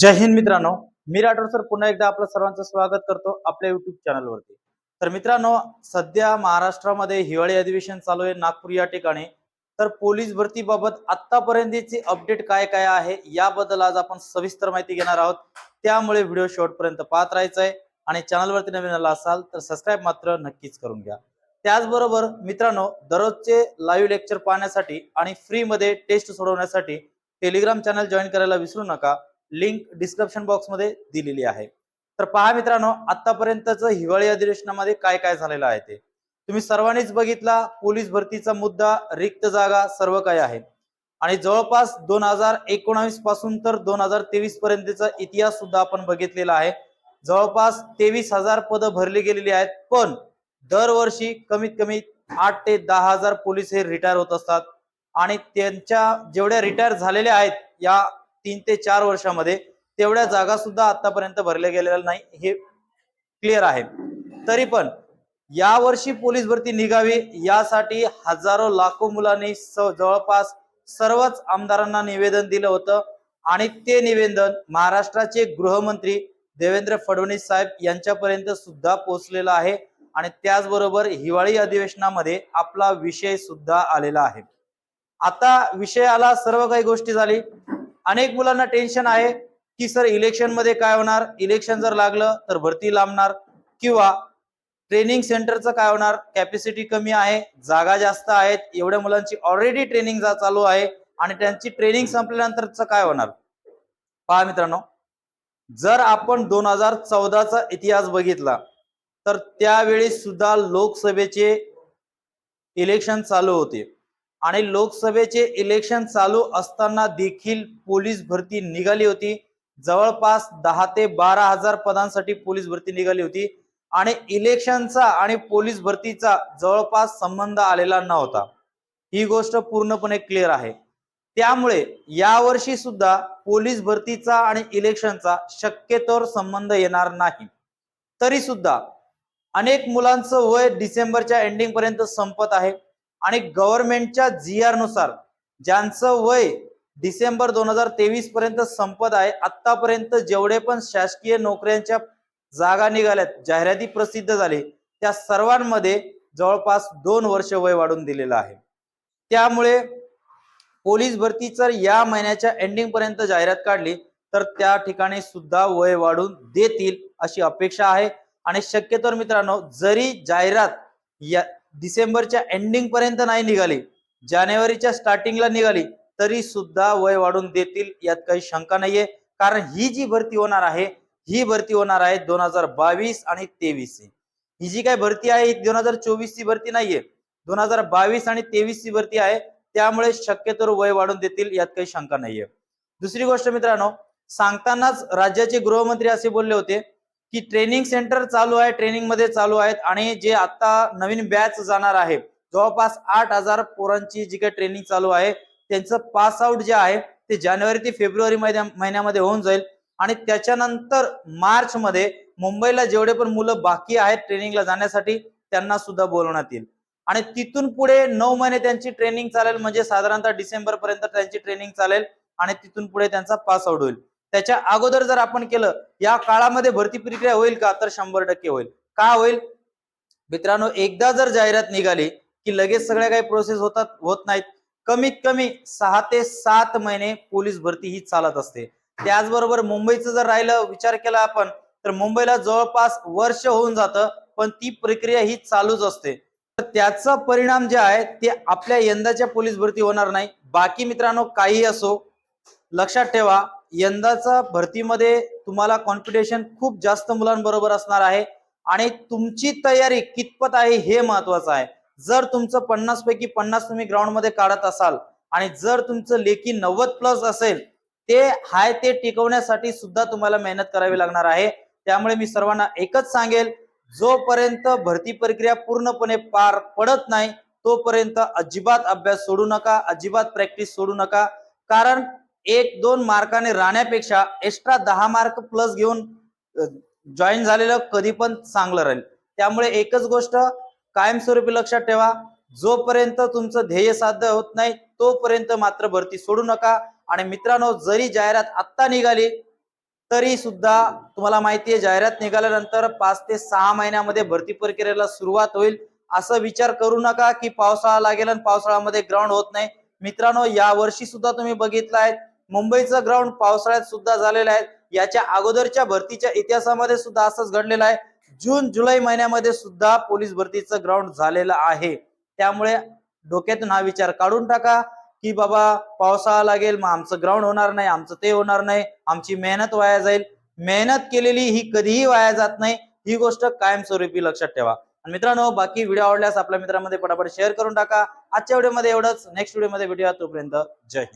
जय हिंद मित्रांनो. मी राठोड सर. पुन्हा एकदा आपलं सर्वांचं स्वागत करतो आपल्या युट्यूब चॅनलवरती तर मित्रांनो सध्या महाराष्ट्रामध्ये हिवाळी अधिवेशन चालू आहे नागपूर या ठिकाणी. तर पोलीस भरतीबाबत आतापर्यंतची अपडेट काय काय आहे याबद्दल आज आपण सविस्तर माहिती घेणार आहोत. त्यामुळे व्हिडिओ शेवटपर्यंत पाहत राहायचा आहे आणि चॅनलवरती नवीन आला असाल तर सबस्क्राईब मात्र नक्कीच करून घ्या. त्याचबरोबर मित्रांनो दररोजचे लाईव्ह लेक्चर पाहण्यासाठी आणि फ्रीमध्ये टेस्ट सोडवण्यासाठी टेलिग्राम चॅनल जॉईन करायला विसरू नका. लिंक डिस्क्रिप्शन बॉक्समध्ये दिलेली आहे. तर पहा मित्रांनो आतापर्यंतच हिवाळी अधिवेशनामध्ये काय काय झालेलं आहे ते. तुम्ही सर्वांनीच बघितला पोलीस भरतीचा मुद्दा रिक्त जागा सर्व काय आहे. आणि जवळपास दोन हजार एकोणावीसपासून तर दोन हजार तेवीस पर्यंतचा इतिहास सुद्धा आपण बघितलेला आहे. जवळपास तेवीस हजार पदं भरली गेलेली आहेत पण दरवर्षी कमीत कमी आठ ते दहा हजार पोलीस हे रिटायर होत असतात. आणि त्यांच्या जेवढ्या रिटायर झालेल्या आहेत या तीन ते चार वर्षामध्ये तेवढ्या जागा सुद्धा आतापर्यंत भरल्या गेलेल्या नाही हे क्लिअर आहे. तरी पण या वर्षी पोलीस भरती निघावी यासाठी हजारो लाखो मुलांनी जवळपास सर्वच आमदारांना निवेदन दिलं होतं. आणि ते निवेदन महाराष्ट्राचे गृहमंत्री देवेंद्र फडणवीस साहेब यांच्यापर्यंत सुद्धा पोहोचलेलं आहे. आणि त्याचबरोबर हिवाळी अधिवेशनामध्ये आपला विषय सुद्धा आलेला आहे. आता विषय आला सर्व काही गोष्टी झाली. अनेक मुलांना टेन्शन आहे की सर इलेक्शनमध्ये काय होणार? इलेक्शन जर लागलं तर भरती लांबणार किंवा ट्रेनिंग सेंटरचं काय होणार? कॅपॅसिटी कमी आहे जागा जास्त आहेत एवढ्या मुलांची ऑलरेडी ट्रेनिंग चालू आहे आणि त्यांची ट्रेनिंग संपल्यानंतरच काय होणार? पहा मित्रांनो जर आपण दोन हजार चौदाचा इतिहास बघितला तर त्यावेळी सुद्धा लोकसभेचे इलेक्शन चालू होते. आणि लोकसभेचे इलेक्शन चालू असताना देखील पोलीस भरती निघाली होती. जवळपास दहा ते बारा हजार पदांसाठी पोलीस भरती निघाली होती. आणि इलेक्शनचा आणि पोलीस भरतीचा जवळपास संबंध आलेला नव्हता. ही गोष्ट पूर्णपणे क्लिअर आहे. त्यामुळे यावर्षी सुद्धा पोलीस भरतीचा आणि इलेक्शनचा शक्यतोर संबंध येणार नाही. तरी सुद्धा अनेक मुलांचं वय डिसेंबरच्या एंडिंग पर्यंत संपत आहे. आणि गव्हर्नमेंटच्या जी आरनुसार ज्यांचं वय डिसेंबर दोन हजार तेवीस पर्यंत संपत आहे आतापर्यंत जेवढे पण शासकीय नोकऱ्यांच्या जागा निघाल्यात जाहिराती प्रसिद्ध झाली त्या सर्वांमध्ये जवळपास दोन वर्ष वय वाढून दिलेलं आहे. त्यामुळे पोलीस भरती जर या महिन्याच्या एंडिंग पर्यंत जाहिरात काढली तर त्या ठिकाणी सुद्धा वय वाढून देतील अशी अपेक्षा आहे. आणि शक्यतो मित्रांनो जरी जाहिरात या डिसेंबरच्या एंडिंग पर्यंत नाही निघाली. जानेवारीच्या स्टार्टिंगला निघाली तरी सुद्धा वय वाढून देतील यात काही शंका नाहीये. कारण ही जी भरती होणार आहे ही भरती होणार आहे दोन हजार बावीस आणि तेवीस ही जी काय भरती आहे ही दोन हजार चोवीस ची भरती नाहीये. दोन हजार बावीस आणि तेवीस ची भरती आहे त्यामुळे शक्यतो वय वाढून देतील यात काही शंका नाहीये. दुसरी गोष्ट मित्रांनो सांगतानाच राज्याचे गृहमंत्री असे बोलले होते की ट्रेनिंग सेंटर चालू आहे ट्रेनिंगमध्ये चालू आहेत आणि जे आता नवीन बॅच जाणार आहे जवळपास आठ हजार पोरांची जी काही ट्रेनिंग चालू आहे त्यांचं पास आउट जे आहे ते जानेवारी ते फेब्रुवारी महिन्यामध्ये होऊन जाईल. आणि त्याच्यानंतर मार्च मध्ये मुंबईला जेवढे पण मुलं बाकी आहेत ट्रेनिंगला जाण्यासाठी त्यांना सुद्धा बोलवण्यात येईल. आणि तिथून पुढे नऊ महिने त्यांची ट्रेनिंग चालेल म्हणजे साधारणतः डिसेंबर पर्यंत त्यांची ट्रेनिंग चालेल आणि तिथून पुढे त्यांचा पास आउट होईल. त्याच्या अगोदर जर आपण केलं या काळामध्ये भरती प्रक्रिया होईल का? तर शंभर टक्के होईल. का होईल? मित्रांनो एकदा जर जाहिरात निघाली की लगेच सगळ्या काही प्रोसेस होतात होत नाहीत कमीत कमी सहा ते सात महिने पोलीस भरती ही चालत असते. त्याचबरोबर मुंबईचं जर राहिलं विचार केला आपण तर मुंबईला जवळपास वर्ष होऊन जातं पण ती प्रक्रिया ही चालूच असते. तर त्याचा परिणाम जे आहे ते आपल्या यंदाच्या पोलीस भरती होणार नाही. बाकी मित्रांनो काही असो लक्षात ठेवा यंदाचा भरतीमध्ये तुम्हाला कॉम्पिटिशन खूप जास्त मुलांबरोबर असणार आहे. आणि तुमची तयारी कितपत आहे हे महत्वाचं आहे. जर तुमचं पन्नास पैकी पन्नास तुम्ही ग्राउंडमध्ये काढत असाल आणि जर तुमचं लेखी नव्वद प्लस असेल ते हाय ते टिकवण्यासाठी सुद्धा तुम्हाला मेहनत करावी लागणार आहे. त्यामुळे मी सर्वांना एकच सांगेल जोपर्यंत भरती प्रक्रिया पूर्णपणे पार पडत नाही तोपर्यंत अजिबात अभ्यास सोडू नका अजिबात प्रॅक्टिस सोडू नका. कारण एक दोन मार्काने राहण्यापेक्षा एक्स्ट्रा दहा मार्क प्लस घेऊन जॉईन झालेलं कधी पण चांगलं राहील. त्यामुळे एकच गोष्ट कायमस्वरूपी लक्षात ठेवा. जोपर्यंत तुमचं ध्येय साध्य होत नाही तोपर्यंत मात्र भरती सोडू नका. आणि मित्रांनो जरी जाहिरात आत्ता निघाली तरी सुद्धा तुम्हाला माहिती आहे जाहिरात निघाल्यानंतर पाच ते सहा महिन्यामध्ये भरती प्रक्रियेला सुरुवात होईल. असं विचार करू नका की पावसाळा लागेल आणि पावसाळ्यामध्ये ग्राउंड होत नाही. मित्रांनो या वर्षी सुद्धा तुम्ही बघितलं आहे. मुंबईचं ग्राउंड पावसाळ्यात सुद्धा झालेलं आहे. याच्या अगोदरच्या भरतीच्या इतिहासामध्ये सुद्धा असंच घडलेलं आहे. जून जुलै महिन्यामध्ये सुद्धा पोलीस भरतीचं ग्राउंड झालेलं आहे. त्यामुळे डोक्यातून हा विचार काढून टाका की बाबा पावसाळा लागेल मग आमचं ग्राउंड होणार नाही आमचं ते होणार नाही आमची मेहनत वाया जाईल. मेहनत केलेली ही कधीही वाया जात नाही. ही गोष्ट कायमस्वरूपी लक्षात ठेवा. आणि मित्रांनो बाकी व्हिडिओ आवडल्यास आपल्या मित्रांमध्ये पटापट शेअर करून टाका. आजच्या व्हिडिओमध्ये एवढंच. नेक्स्ट व्हिडिओमध्ये भेटूया तोपर्यंत. जय हिंद.